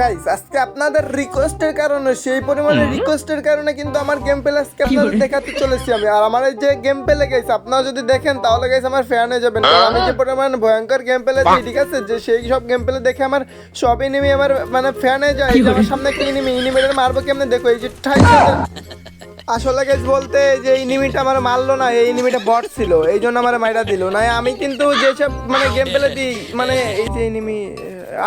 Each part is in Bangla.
গাইস আজকে আপনাদের রিকোয়েস্টের কারণে সেই পরিমাণে রিকোয়েস্টের কারণে কিন্তু আমার গেম প্লে আজকে আপনাদের দেখাতে চলেছি আমি। আর আমার এই যে গেম প্লে গাইস আপনারা যদি দেখেন তাহলে গাইস আমার ফ্যান হয়ে যাবেন। কারণ আমি যে পরিমাণ ভয়ঙ্কর গেম প্লে দিই ঠিক আছে? যে সেই সব গেম প্লে দেখে আমার সব এনিমি আমার মানে ফ্যান হয়ে যায়। এই আমার সামনে একটা এনিমি এনিমিটার মারবো কেমনে? দেখো এই যে ঠাই আসলে গাইস বলতে যে এনিমিটা আমার মারলো না এই এনিমিটা বট ছিল এই জন্য আমার মাইরা দিল। না আমি কিন্তু যেসব মানে গেম প্লে দিই মানে এই যে এনিমি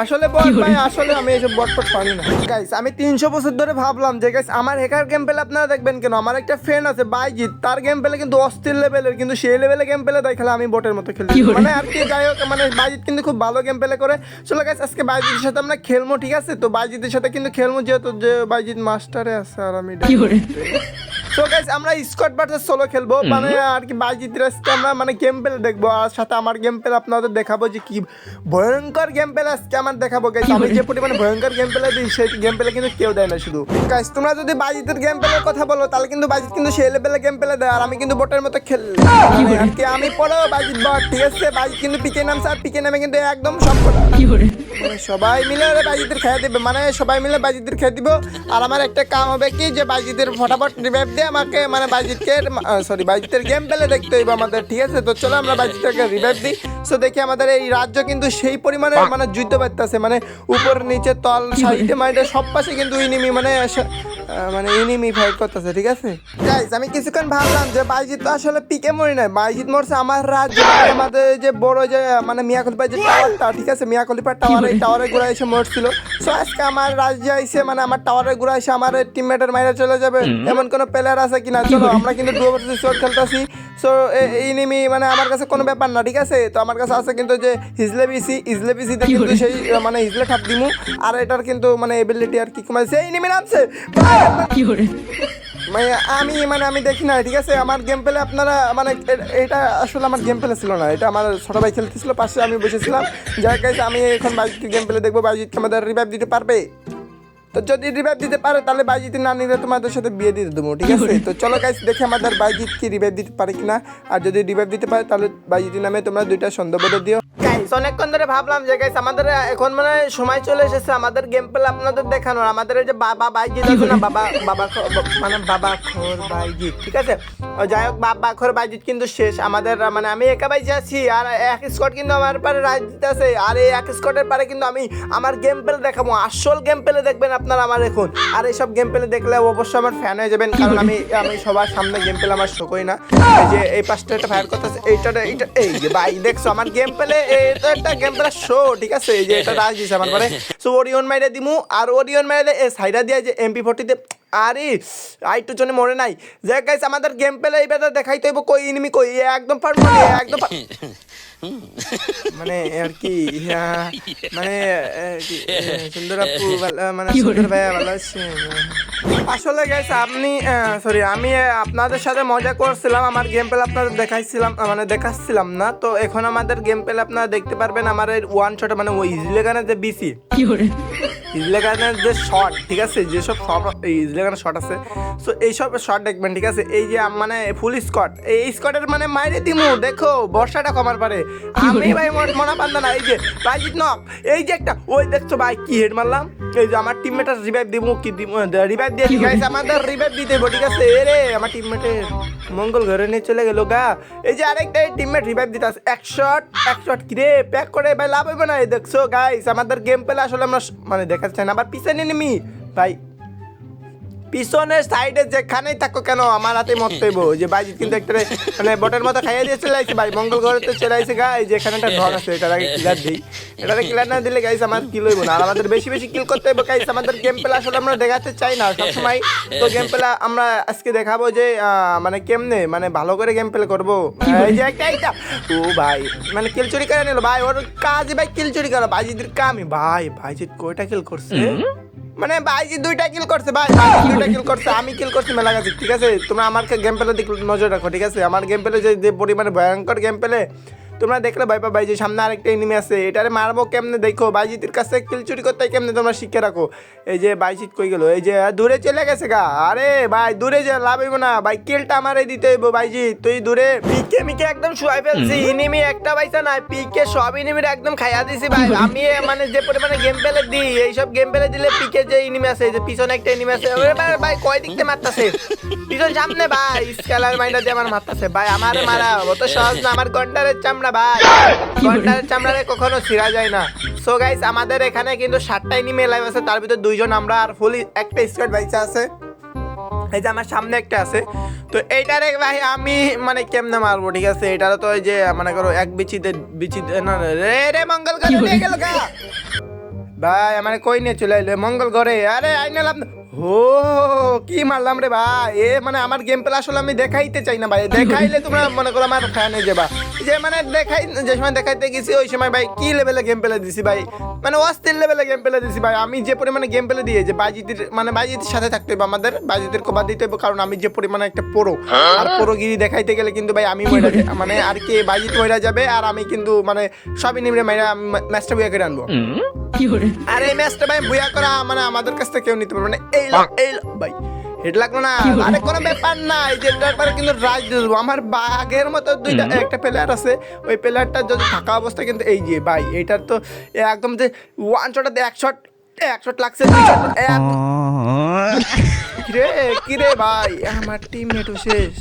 আসলে বট ভাই আসলে আমি এইসব বট ফট পারি না। গাইস আমি তিনশো বছর ধরে ভাবলাম যে গাইস আমার হ্যাকার গেম পেলে আপনারা দেখবেন কেন? আমার একটা ফ্রেন্ড আছে বাইজিৎ তার গেম পেলে কিন্তু অস্থির লেভেলের কিন্তু সেই লেভেলে গেম পেলে তাই খেলা আমি বটের মতো খেলি মানে আর কি যাই হোক মানে বাইজিৎ কিন্তু খুব ভালো গেম পেলে করে। চলো গাইস আজকে বাইজিতের সাথে আমরা খেলব ঠিক আছে? তো বাইজিতের সাথে কিন্তু খেলব যেহেতু যে বাইজিৎ মাস্টারে আছে আর আমি সো গাইস আমরা স্কট ভার্সেস সোলো খেলব। মানে আর কি বাইজিৎ রেসকে আমরা মানে গেম প্লে দেখব। আর সাথে আমার গেম প্লে আপনাদের দেখাবো যে কি ভয়ঙ্কর গেম প্লে আজকে আমার দেখাবো। গাইস আমি যে পরিমাণে ভয়ঙ্কর গেম প্লে দিই সেই গেম প্লে কিন্তু কেউ দেয় না শুধু। গাইস তোমরা যদি বাইজিতের গেম প্লের কথা বলো তাহলে কিন্তু কিন্তু সেই লেভেলে গেম প্লে দেয়। আর আমি কিন্তু বোটের মতো খেল মানে কি আমি পড়ো বট ঠিক আছে কিন্তু পিকে নামছে আর পিকে নামে কিন্তু একদম সব মানে সবাই মিলে ওরা বাইজিদের খেয়ে দিবে। মানে সবাই মিলে বাইজিদের খেয়ে দিব। আর আমার একটা কাম হবে কি যে বাইজিদের ফটাফট রিভাইভ দিয়ে আমাকে মানে বাজিতের সরি বাজিতের গেম পেলে দেখতে হইব আমাদের ঠিক আছে? তো চলো আমরা বাজিতকে রিভাইভ দিই। সো দেখি আমাদের এই রাজ্য কিন্তু সেই পরিমাণে মানে যুদ্ধ পাইতেছে মানে উপর নিচে তল সাইডে মাইডে সব পাশে কিন্তু ইনিমি মানে মানে ইনিমি ফাইট করতেছে ঠিক আছে? গাইস আমি কিছুক্ষণ ভাবলাম যে বাইজিৎ তো আসলে পিকে মরি নাই। বাইজিৎ মরছে আমার রাজ্য মানে আমাদের যে বড় যে মানে মিয়া খলিফার যে টাওয়ারটা ঠিক আছে? মিয়া খলিফার টাওয়ার এই টাওয়ারে ঘুরে এসে মরছিল। সো আজকে আমার রাজ্যে আইসে মানে আমার টাওয়ারে ঘুরে এসে আমার টিমমেটের মাইরে চলে যাবে। এমন কোনো প্লেয়ার আছে কিনা? চলো আমরা কিন্তু ডুয়ো ভার্সেস শর্ট খেলতেছি। সো এই নিমি মানে আমার কাছে কোনো ব্যাপার না ঠিক আছে? তো আমার কাছে আছে কিন্তু যে হিজলে বিসি হিজলে বিসিতে কিন্তু সেই মানে হিজলে ঠাপ দিমু। আর এটার কিন্তু মানে এবিলিটি আর কি কমাইছে। সেই নিমি নামছে! মানে আমি মানে আমি দেখি না ঠিক আছে? আমার গেম পেলে আপনারা মানে এটা আসলে আমার গেম পেলে ছিল না। এটা আমার ছোট ভাই খেলতেছিল, পাশে আমি বসেছিলাম। যার কাছে আমি এখন বাইজিৎ গেম পেলে দেখব, বাইজিৎ আমাদের রিভাইভ দিতে পারবে? তো যদি রিভাইভ দিতে পারে, তাহলে বাইজিৎ না নিলে তোমাদের সাথে বিয়ে দিয়ে দেবো, ঠিক আছে? তো চলো গাইস দেখে আমাদের বাইজিৎ কি রিভাইভ দিতে পারে কিনা। আর যদি রিভাইভ দিতে পারে, তাহলে বাইজিৎ নামে তোমরা দুইটা সন্দেহবোধ দিও। গাইস অনেকক্ষণ ধরে ভাবলাম যে গাইস আমাদের এখন মানে সময় চলে এসেছে। আমাদের গেম প্লে আপনাদের দেখানোর। আমাদের এই যে বাবা বাইজিৎ আছে না, বাবা বাবা মানে বাবা খোর বাইজিৎ ঠিক আছে? যাই হোক, বাবা খোর বাইজিৎ কিন্তু শেষ। আমাদের মানে আমি একা বাইজে আছি, আর এক স্কট কিন্তু আমার পারে রাজজিৎ আছে আর এই এক স্কটের পারে কিন্তু আমি আমার গেম প্লে দেখাবো। আসল গেম প্লে দেখবেন আপনারা আমার এখন। আর এইসব গেম প্লে দেখলে অবশ্যই আমার ফ্যান হয়ে যাবেন। কারণ আমি আমি সবার সামনে গেম প্লে আমার শোকই না। এই যে এই পাঁচটা একটা ফায়ার করতেছে। এইটা এইটা, এই যে ভাই, দেখছ? আমার গেম প্লে এটা একটা গেম প্লে শো ঠিক আছে? এই যে এটা রাজ দিছে আমার পরে সো ওরিয়ন মাইরে দিমু আর ওরিয়ন মাইরে এ সাইডা দিয়া যে এমপি ফোর্টিতে আরে আইটু জন্য মরে নাই। যে গাইস আমাদের গেম প্লে এইবার দেখাইতে হইব কই এনিমি কই? একদম পারব একদম পার- মানে আর কি মানে এ, সুন্দর আপু মানে সুন্দর ভাইয়া ভালো আছেন আসলে গাইস আপনি সরি আমি আপনাদের সাথে মজা করছিলাম আমার গেম প্লে আপনাদের দেখাইছিলাম মানে দেখাচ্ছিলাম না তো এখন আমাদের গেম প্লে আপনারা দেখতে পারবেন আমার ওয়ান শট মানে ওই ইজলেগানের যে বিসি ইজলেগানের যে শট ঠিক আছে? যেসব শট ইজলেগানের শট আছে। সো এইসব শট দেখবেন ঠিক আছে? এই যে মানে ফুল স্কট এই স্কটের মানে মাইরে দিমু দেখো বর্ষাটা কমার পারে। আমি ভাই মন- মনে পান্তা না এই যে বাইজিৎ নক এই যে একটা ওই দেখছ ভাই কি হেড মারলাম? এই যে আমার টিমমেটার রিভাইভ দিমু কি দিমু রিভাইভ দিয়ে গাইস আমাদের রিভাইভ দিতে হবে ঠিক আছে? রে আমার টিমমেটের মঙ্গল ঘরে নিয়ে চলে গেল গা। এই যে আরেকটা টিমমেট রিভাইভ দিতে আছে এক শট এক শট কি রে প্যাক করে ভাই লাভ হবে না এই দেখছ গাইস আমাদের গেম পেলে আসলে আমরা মানে দেখাতে চাই না আবার পিছনে নেমি। ভাই পিছনের সাইডে যেখানেই থাকো কেন, আমার হাতে মরতে হইব যে বাইজিৎ কিন্তু একটা মানে বটের মতো খাইয়ে দিয়ে চলে আসছে ভাই মঙ্গল ঘরে তো চলে আসছে গা এই যে এখানে একটা ঢক আছে, এটার আগে কিলার দিই। এটাতে কিলার না দিলে, গাইস, আমার কিল হইব না। আর আমাদের বেশি বেশি কিল করতে হইব, গাইস, আমাদের গেম প্লে আসলে আমরা দেখাতে চাই না, সবসময় তো গেম প্লে আমরা আজকে দেখাবো যে মানে কেমনে মানে ভালো করে গেম প্লে করব। এই যে একটা এইটা ও ভাই মানে কিল চুরি করে নিল, ভাই, ওর কাজ ভাই কিল চুরি করা বাইজিদের কামই। ভাই, বাইজিৎ কয়টা কিল করছে? মানে বাইজি দুইটা কিল করছে, ভাই দুইটা কিল করছে, আমি কিল করছি, মেলা গেছে, ঠিক আছে? তোমরা আমার গেম পেলে দিকে নজর রাখো, ঠিক আছে? আমার গেম পেলে যে পরিমাণে ভয়ঙ্কর গেম পেলে তোমরা দেখলে ভাই ভাই যে সামনে আরেকটা এনিমি আছে এটারে মারবো কেমনে দেখো? বাইজিতের কাছে কিল চুরি করতে কেমনে তোমরা শিখে রাখো? এই যে বাইজিত কই গেল? এই যে দূরে চলে গেছে গা। আরে ভাই দূরে যে লাভ হইব না। ভাই কিলটা আমারে দিতে হইব বাইজিৎ তুই দূরে পিকে মিকে একদম শুয়াই ফেলছি। ইনিমি একটা পাইছা না। পিকে সব ইনিমির একদম খাইয়া দিছি ভাই। আমি মানে যে পরিমাণে গেম পেলে দিই এইসব গেম পেলে দিলে পিকে যে ইনিমি আছে এই যে পিছনে একটা ইনিমি আছে ভাই, ভাই কয় দিকতে মারতাছে? পিছন সামনে ভাই স্কেলার মাইন্ডার দিয়ে আমার মারতাছে। ভাই আমার মারা অত সহজ না। আমার গন্ডারের চামড়া ভাই। গন্ডারের চামড়ারে কখনো ছিঁড়া যায় না। সো গাইস আমাদের এখানে কিন্তু সাতটা লাইভ আছে। তার ভিতর দুইজন আমরা আর ফুল একটা স্কোয়াড বাইচা আছে। এই যে আমার সামনে একটা আছে। তো এইটারে ভাই আমি মানে কেমনে মারবো ঠিক আছে? এটারে তো ওই যে মনে করো এক বিচিতে বিচিতে না রে রে মঙ্গল করে নিয়ে গেল ভাই আমার কই নিয়ে চলে এলো মঙ্গল ঘরে। আরে আইনে ও কি মারলাম রে ভাই? এ মানে আমার গেম প্লে আসলে আমি দেখাইতে চাই না ভাই। দেখাইলে তোমরা মনে করো আমার ফ্যান যাবা। যে মানে দেখাই যে সময় দেখাইতে গেছি ওই সময় ভাই কি লেভেলে গেম প্লে দিছি ভাই? মানে অস্থির লেভেলে গেম প্লে দিছি ভাই। আমি যে পরিমাণে গেম প্লে দিয়ে যে বাইজিতির মানে বাইজিতির সাথে থাকতে হবে আমাদের বাইজিতির কবার দিতে হবে কারণ আমি যে পরিমাণে একটা পোড়ো আর পোড়োগিরি দেখাইতে গেলে কিন্তু ভাই আমি মরে মানে আর কি বাইজিত মরে যাবে আর আমি কিন্তু মানে সবই নিমরে মাইরা ম্যাচটা বুয়া করে? আনব আর এই ম্যাচটা ভাই বুয়া করা মানে আমাদের কাছ থেকে কেউ নিতে পারবে না। এই এই ভাই হেড লাগল না। আরে কোনো ব্যাপার না এই কিন্তু রাজ আমার বাঘের মতো দুইটা একটা প্লেয়ার আছে। ওই প্লেয়ারটা যদি থাকা অবস্থা কিন্তু এই যে ভাই এটার তো একদম যে ওয়ান শটাতে এক শট এক শট লাগছে। কিরে কিরে ভাই আমার টিমমেটও শেষ।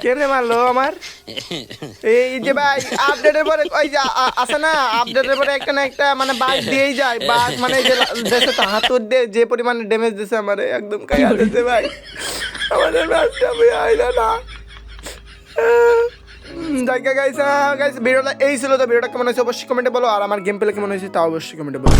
কে রে মারলো আমার? এই যে ভাই আপডেটের পরে ওই যে আছে না? আপডেটের পরে একটা না একটা মানে বাঘ দিয়েই যায়। বাঘ মানে যে দেশে হাতুর দিয়ে যে পরিমাণে ড্যামেজ দিছে আমার, একদম কাইয়া দিছে ভাই। আমাদের ম্যাচটা ভাই আইলা না। জায়গা গাইস গাইস ভিডিওটা এই ছিল তো। ভিডিওটা কেমন হয়েছে অবশ্যই কমেন্টে বলো। আর আমার গেম প্লে কেমন হয়েছে তা অবশ্যই কমেন্টে বলো।